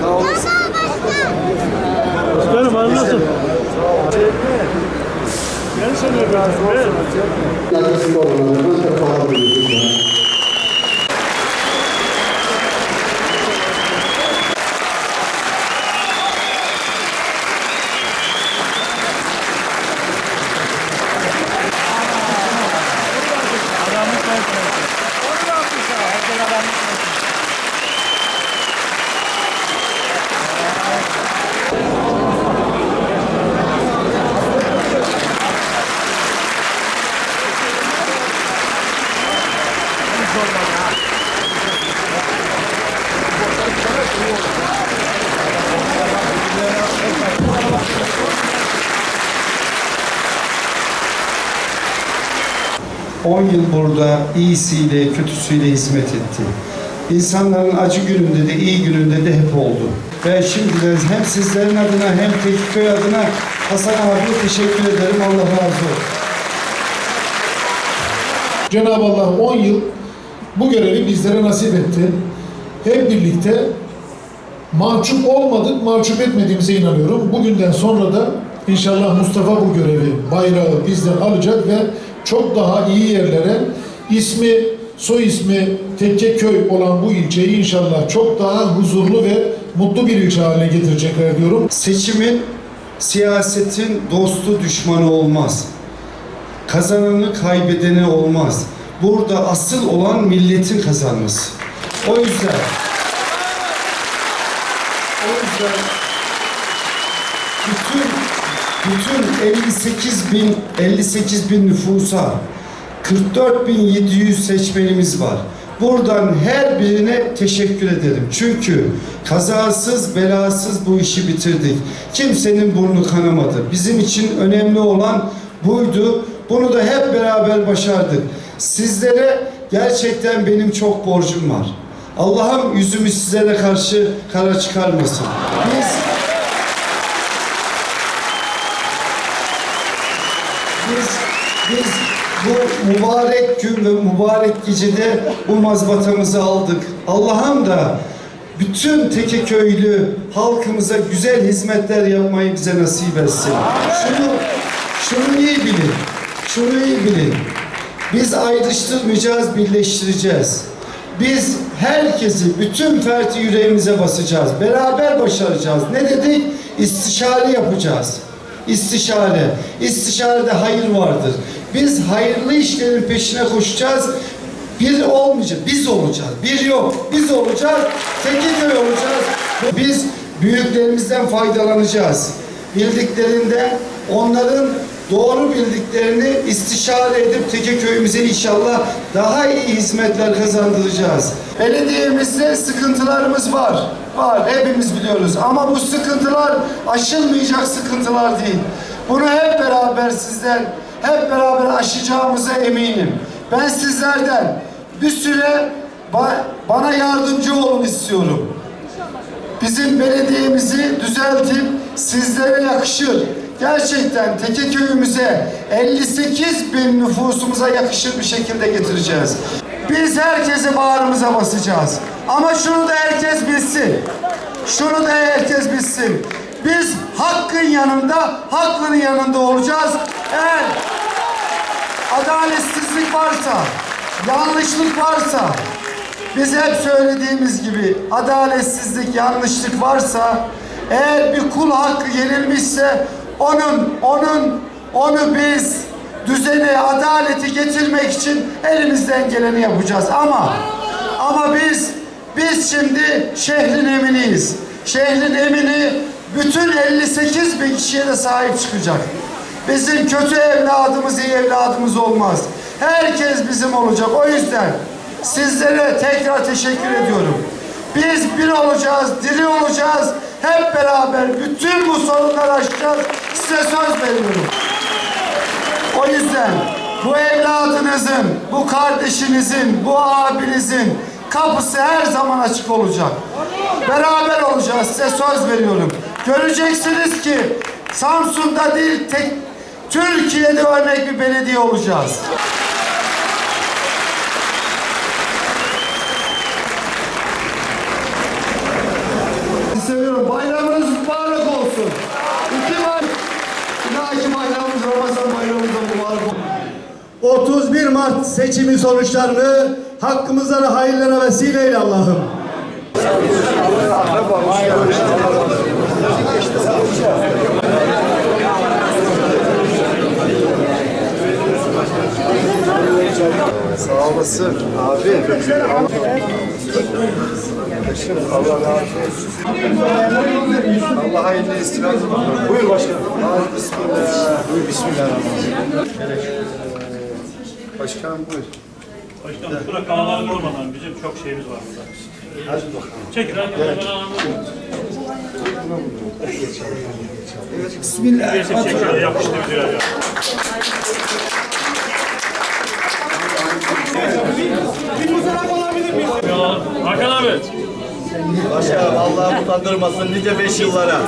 Sağ olun. Başkanım anlasın. Gel sen de biraz. Gel. 10 yıl burada iyisiyle, kötüsüyle hizmet etti. İnsanların acı gününde de, iyi gününde de hep oldu. Ve şimdiden hem sizlerin adına hem Tekköy adına Hasan abiye teşekkür ederim. Allah razı olsun. Cenab-ı Allah 10 yıl bu görevi bizlere nasip etti. Hep birlikte mahcup olmadık, mahcup etmediğimize inanıyorum. Bugünden sonra da inşallah Mustafa bu görevi, bayrağı bizden alacak ve çok daha iyi yerlere ismi, soy ismi Tekkeköy olan bu ilçeyi inşallah çok daha huzurlu ve mutlu bir ilçe haline getirecekler diyorum. Seçimin, siyasetin dostu düşmanı olmaz. Kazananı kaybedeni olmaz. Burada asıl olan milletin kazanması. O yüzden o yüzden bütün bütün 58 bin 58 bin nüfusa 44 bin 700 seçmenimiz var. Buradan her birine teşekkür ederim. Çünkü kazasız belasız bu işi bitirdik. Kimsenin burnu kanamadı. Bizim için önemli olan buydu. Bunu da hep beraber başardık. Sizlere gerçekten benim çok borcum var. Allah'ım yüzümü sizlere karşı kara çıkarmasın. Biz biz bu mübarek gün ve mübarek gecede bu mazbatamızı aldık. Allah'ım da bütün Tekeköylü halkımıza güzel hizmetler yapmayı bize nasip etsin. Şunu, şunu iyi bilin. Şunu iyi bilin. Biz ayrıştırmayacağız, birleştireceğiz. Biz herkesi, bütün ferti yüreğimize basacağız. Beraber başaracağız. Ne dedik? İstişare yapacağız. İstişare. İstişarede hayır vardır. Biz hayırlı işlerin peşine koşacağız. Bir olmayacak. Biz olacağız. Bir yok. Biz olacağız. Tekirdağ olacağız. Biz büyüklerimizden faydalanacağız. Bildiklerinden onların doğru bildiklerini istişare edip Tekeköy'ümüze inşallah daha iyi hizmetler kazandıracağız. Belediyemizde sıkıntılarımız var. Var. Hepimiz biliyoruz. Ama bu sıkıntılar aşılmayacak sıkıntılar değil. Bunu hep beraber sizden, hep beraber aşacağımıza eminim. Ben sizlerden bir süre ba- bana yardımcı olun istiyorum bizim belediyemizi düzeltip sizlere yakışır. Gerçekten Tekeköy'ümüze 58 bin nüfusumuza yakışır bir şekilde getireceğiz. Biz herkesi bağrımıza basacağız. Ama şunu da herkes bilsin. Şunu da herkes bilsin. Biz hakkın yanında, haklının yanında olacağız. Eğer adaletsizlik varsa, yanlışlık varsa, biz hep söylediğimiz gibi adaletsizlik, yanlışlık varsa eğer bir kul hakkı yenilmişse onun onun onu biz düzeni, adaleti getirmek için elimizden geleni yapacağız. Ama ama biz biz şimdi şehrin eminiyiz. Şehrin emini bütün 58 bin kişiye de sahip çıkacak. Bizim kötü evladımız iyi evladımız olmaz. Herkes bizim olacak. O yüzden Sizlere tekrar teşekkür ediyorum. Biz bir olacağız, diri olacağız. Hep beraber bütün bu sorunları aşacağız. Size söz veriyorum. O yüzden bu evladınızın, bu kardeşinizin, bu abinizin kapısı her zaman açık olacak. Beraber olacağız. Size söz veriyorum. Göreceksiniz ki Samsun'da değil, tek Türkiye'de örnek bir belediye olacağız. Seviyorum. Bayramınız mübarek olsun. İki bay. Bir dahaki bayramımız Ramazan bayramımızda buluşalım. 31 Mart seçimi sonuçlarını hakkımıza da hayırlara vesile eyle Allah'ım. Sağ olasın abi. Allah razı olsun. Allah. Buyur başkanım. Bismillah. Buyur bismillahirrahmanirrahim. Başkanım buyur. Başkanım şurada kalabalık olmadan bizim çok şeyimiz var burada. Hadi bakalım. Çekil hadi. Bismillah. Resim çekiyor, yapıştırıyor ya. Hakan abi. Başkanım Allah utandırmasın nice beş yıllara.